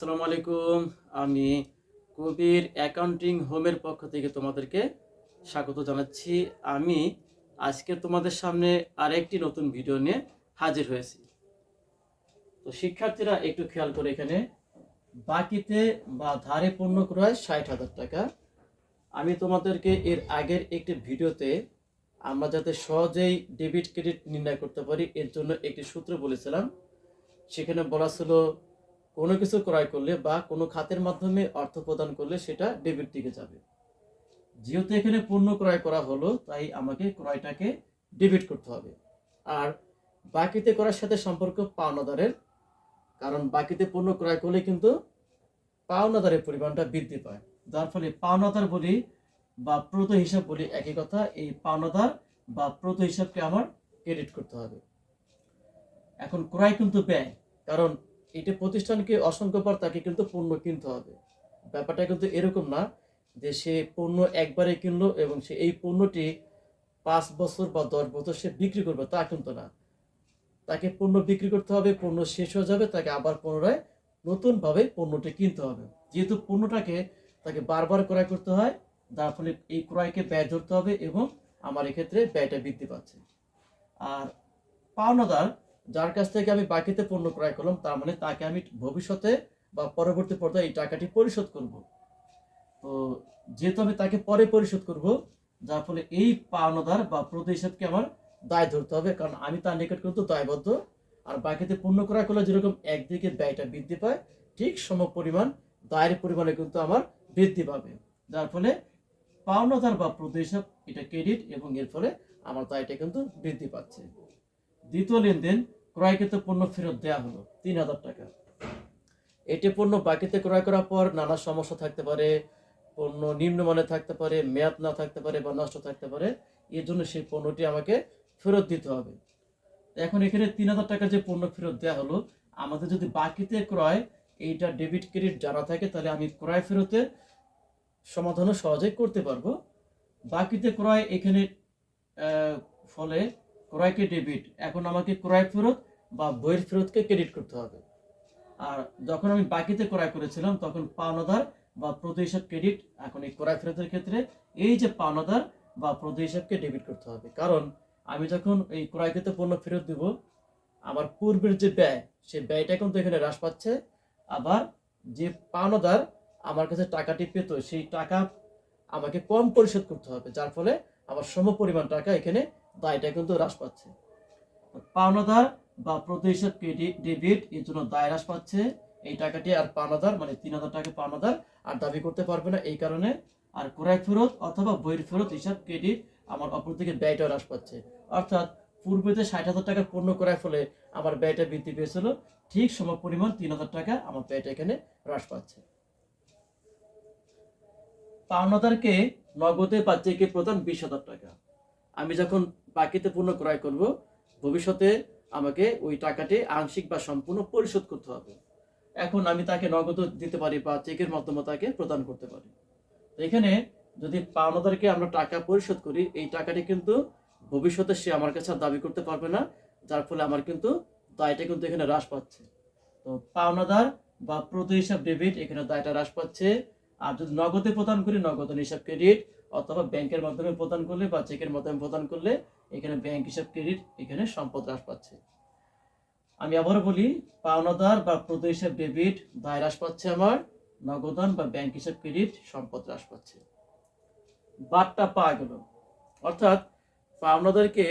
আসসালামু আলাইকুম। আমি কবির অ্যাকাউন্টিং হোমের পক্ষ থেকে তোমাদেরকে স্বাগত জানাচ্ছি। আমি আজকে তোমাদের সামনে আরেকটি নতুন ভিডিও নিয়ে হাজির হয়েছি। তো শিক্ষার্থীরা একটু খেয়াল করে এখানে, বাকিতে বা ধারে পণ্য ক্রয় ষাট হাজার টাকা। আমি তোমাদেরকে এর আগের একটি ভিডিওতে আমরা যাতে সহজেই ডেবিট ক্রেডিট নির্ণয় করতে পারি, এর জন্য একটি সূত্র বলেছিলাম। সেখানে বলা ছিল কোনো কিছু ক্রয় করলে বা কোনো খাতের মাধ্যমে অর্থ প্রদান করলে সেটা ডেবিট দিকে যাবে। যেহেতু এখানে পণ্য ক্রয় করা হলো, তাই আমাকে ক্রয়টাকে ডেবিট করতে হবে। আর বাকিতে করার সাথে সম্পর্ক পাওনাদারের, কারণ বাকিতে পণ্য ক্রয় করলে কিন্তু পাওনাদারের পরিমাণটা বৃদ্ধি পায়। যার ফলে পাওনাদার বলি বা প্রত হিসাব বলি একই কথা, এই পাওনাদার বা প্রত হিসাবকে আমার ক্রেডিট করতে হবে। এখন ক্রয় কিন্তু ব্যয়, কারণ এটা প্রতিষ্ঠানকে অসংখ্যবার তাকে কিন্তু পণ্য কিনতে হবে। ব্যাপারটা কিন্তু এরকম না যে সে পণ্য একবারে কিনলো এবং সে এই পণ্যটি পাঁচ বছর বা দশ বছর সে বিক্রি করবে তা কিন্তু না। তাকে পণ্য বিক্রি করতে হবে, পণ্য শেষ হয়ে যাবে, তাকে আবার পুনরায় নতুনভাবে পণ্যটি কিনতে হবে। যেহেতু পণ্যটাকে তাকে বারবার ক্রয় করতে হয় যার ফলে এই ক্রয়কে ব্যয় ধরতে হবে এবং আমার এক্ষেত্রে ব্যয়টা বৃদ্ধি পাচ্ছে। আর পাওনাদার যার কাছ থেকে আমি বাকিতে পণ্য ক্রয় করলাম, তার মানে তাকে আমি ভবিষ্যতে বা পরবর্তী পর্যায়ে এই টাকাটি পরিশোধ করব। তো যেহেতু আমি তাকে পরে পরিশোধ করব, যার ফলে এই পাওনাদার বা প্রতি হিসাবকে আমার দায় ধরতে হবে, কারণ আমি তার নিকট কিন্তু দায়বদ্ধ। আর বাকিতে পণ্য ক্রয় করলে যেরকম একদিকে ব্যয়টা বৃদ্ধি পায়, ঠিক সম পরিমাণ দায়ের পরিমাণে কিন্তু আমার বৃদ্ধি পাবে। যার ফলে পাওনাদার বা প্রতি হিসাব এটা ক্রেডিট এবং এর ফলে আমার দায়টা কিন্তু বৃদ্ধি পাচ্ছে। দ্বিতীয় লেনদেন ক্রয়কৃত পণ্য ফেরত দেওয়া হলো, তিন হাজার টাকা। এটি পণ্য বাকিতে ক্রয় করার পর নানা সমস্যা থাকতে পারে, পণ্য নিম্নমানের থাকতে পারে, মেয়াদ না থাকতে পারে বা নষ্ট থাকতে পারে এর জন্য সেই পণ্যটি আমাকে ফেরত দিতে হবে। এখন এখানে তিন হাজার টাকা যে পণ্য ফেরত দেওয়া হলো, আমাদের যদি বাকিতে ক্রয় এইটা ডেবিট, ক্রেডিট জানা থাকে, তাহলে আমি ক্রয় ফেরতের সমাধানও সহজেই করতে পারব। বাকিতে ক্রয় এখানে ফলে ক্রয়কে ডেবিট এখন আমাকে ক্রয় ফেরত বা বইয়ের ফেরতকে ক্রেডিট করতে হবে। আর যখন আমি বাকিতে ক্রয় করেছিলাম, তখন পাওনাদার বা প্রতি হিসাব ক্রেডিট এখন এই ক্রয় ফেরতের ক্ষেত্রে এই যে পাওনাদার বা প্রতি হিসাবকে ডেবিট করতে হবে। কারণ আমি যখন এই ক্রয়কৃত পণ্য ফেরত দিব, আমার পূর্বের যে ব্যয় সেই ব্যয়টা কিন্তু এখানে হ্রাস পাচ্ছে। আবার যে পাওনাদার আমার কাছে টাকাটি পেত, সেই টাকা আমাকে কম পরিশোধ করতে হবে, যার ফলে আমার সম পরিমাণ টাকা এখানে দায়টা কিন্তু হ্রাস পাচ্ছে। পাওনাদার বা প্রতি ক্রেডিট ডেবিট এর জন্য দায় হ্রাস পাচ্ছে। এই টাকাটি আর পাওনাদার মানে তিন হাজার টাকা পাওনাদার আর দাবি করতে পারবে না। এই কারণে আর ক্রয় ফেরত অথবা বইয়ের ফেরত হিসাব ক্রেডিট আমার অপর দিকে ব্যয়টা হ্রাস পাচ্ছে। অর্থাৎ পূর্বেতে ষাট হাজার টাকা পণ্য করার ফলে আমার ব্যয়টা বৃদ্ধি পেয়েছিল, ঠিক সম পরিমাণ তিন হাজার টাকা আমার ব্যয়টা এখানে হ্রাস পাচ্ছে। পাওনাদারকে নগদে বা চেকে প্রদান বিশ হাজার টাকা। আমি যখন বাকিতে পণ্য ক্রয় করব, ভবিষ্যতে আমাকে ওই টাকাটি আংশিক বা সম্পূর্ণ পরিশোধ করতে হবে। এখন আমি তাকে নগদ দিতে পারি বা চেকের মাধ্যমে তাকে প্রদান করতে পারি। এখানে যদি পাওনাদারকে আমরা টাকা পরিশোধ করি, এই টাকাটি কিন্তু ভবিষ্যতে সে আমার কাছে দাবি করতে পারবে না, যার ফলে আমার কিন্তু দায়টা কিন্তু এখানে হ্রাস পাচ্ছে। তো পাওনাদার বা প্রতি হিসাব ডেবিট এখানে দায়টা হ্রাস পাচ্ছে। আর যদি নগদে প্রদান করি, নগদ হিসাব ক্রেডিট অথবা ব্যাংকের মাধ্যমে প্রদান করলে বা চেকের মাধ্যমে প্রদান করলে এখানে ব্যাংক হিসাব ক্রেডিট এখানে সম্পদ হ্রাস পাচ্ছে। আমি আবারও বলি, পাওনাদার বা প্রতি হিসাব ডেবিট দায় হ্রাস পাচ্ছে আমার, নগদান বা ব্যাংক হিসাব ক্রেডিট সম্পদ হ্রাস পাচ্ছে। বাদটা পাওয়া গেল। অর্থাৎ পাওনাদারকে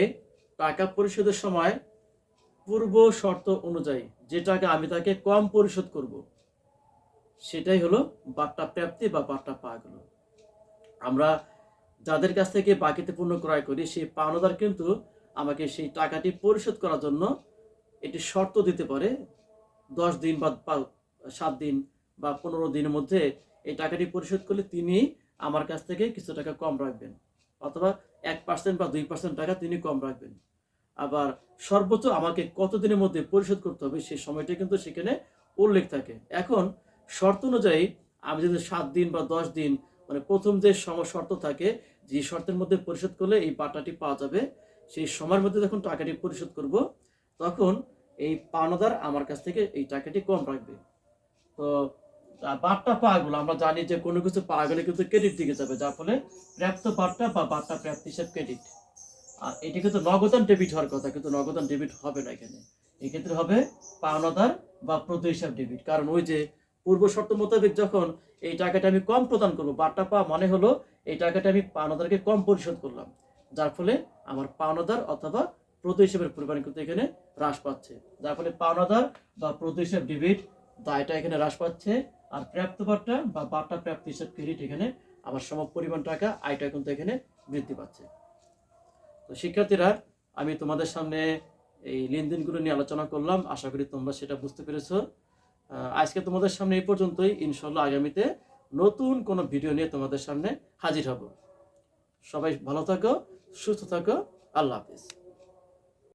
টাকা পরিশোধের সময় পূর্ব শর্ত অনুযায়ী যে টাকা আমি তাকে কম পরিশোধ করব, সেটাই হলো বাট্টা প্রাপ্তি বা বাট্টা পাওয়া গেল। আমরা যাদের কাছ থেকে বাকিতে পণ্য ক্রয় করি, সেই পাওনাদার কিন্তু আমাকে সেই টাকাটি পরিশোধ করার জন্য এটি শর্ত দিতে পারে। দশ দিন বা সাত দিন বা পনেরো দিনের মধ্যে এই টাকাটি পরিশোধ করলে তিনি আমার কাছ থেকে কিছু টাকা কম রাখবেন অথবা এক পার্সেন্ট বা দুই পার্সেন্ট টাকা তিনি কম রাখবেন। আবার সর্বোচ্চ আমাকে কত দিনের মধ্যে পরিশোধ করতে হবে সেই সময়টা কিন্তু সেখানে উল্লেখ থাকে। এখন শর্ত অনুযায়ী আমি যদি সাত দিন বা দশ দিন মানে প্রথম যে শর্ত থাকে, যে শর্তের মধ্যে পরিশোধ করলে এই বাটাটি পাওয়া যাবে, সেই সময়ের মধ্যে যখন টাকাটি পরিশোধ করব, তখন এই পাওনাদার আমার কাছ থেকে এই টাকাটি কম রাখবে। তো বার্তা পাগুলো আমরা জানি যে কোনো কিছু পাওয়া গেলে কিন্তু ক্রেডিট দিকে যাবে, যার ফলে প্রাপ্ত বার্তা বা বার্তা প্রাপ্তি হিসাব ক্রেডিট আর এটি কিন্তু নগদান ডেবিট হওয়ার কথা, কিন্তু নগদান ডেবিট হবে না এখানে। এক্ষেত্রে হবে পাওনাদার বা প্রতি হিসাব ডেবিট কারণ ওই যে পূর্ব শর্ত মোতাবেক যখন এই টাকাটা আমি কম প্রদান করব বার্তা পাওয়া মানে হলো এই টাকাটা আমি পাওনাদারকে কম পরিশোধ করলাম, যার ফলে আমার পাওনাদার অথবা প্রতি হিসাবের পরিমাণ কিন্তু এখানে হ্রাস পাচ্ছে। যার ফলে পাওনাদার বা প্রতি হিসাব ডেবিট দায়টা এখানে হ্রাস পাচ্ছে আর প্রাপ্ত বার্তা বা বার্তা প্রাপ্তি হিসাব ক্রেডিট এখানে আমার সম পরিমাণ টাকা, আয়টা কিন্তু এখানে বৃদ্ধি পাচ্ছে। তো শিক্ষার্থীরা, আমি তোমাদের সামনে এই লেনদেনগুলো নিয়ে আলোচনা করলাম। আশা করি তোমরা সেটা বুঝতে পেরেছ। আজকে তোমাদের সামনে এই পর্যন্তই। ইনশাল্লাহ আগামীতে নতুন কোনো ভিডিও নিয়ে তোমাদের সামনে হাজির হব। সবাই ভালো থাকো, সুস্থ থাকো। আল্লাহ হাফিজ।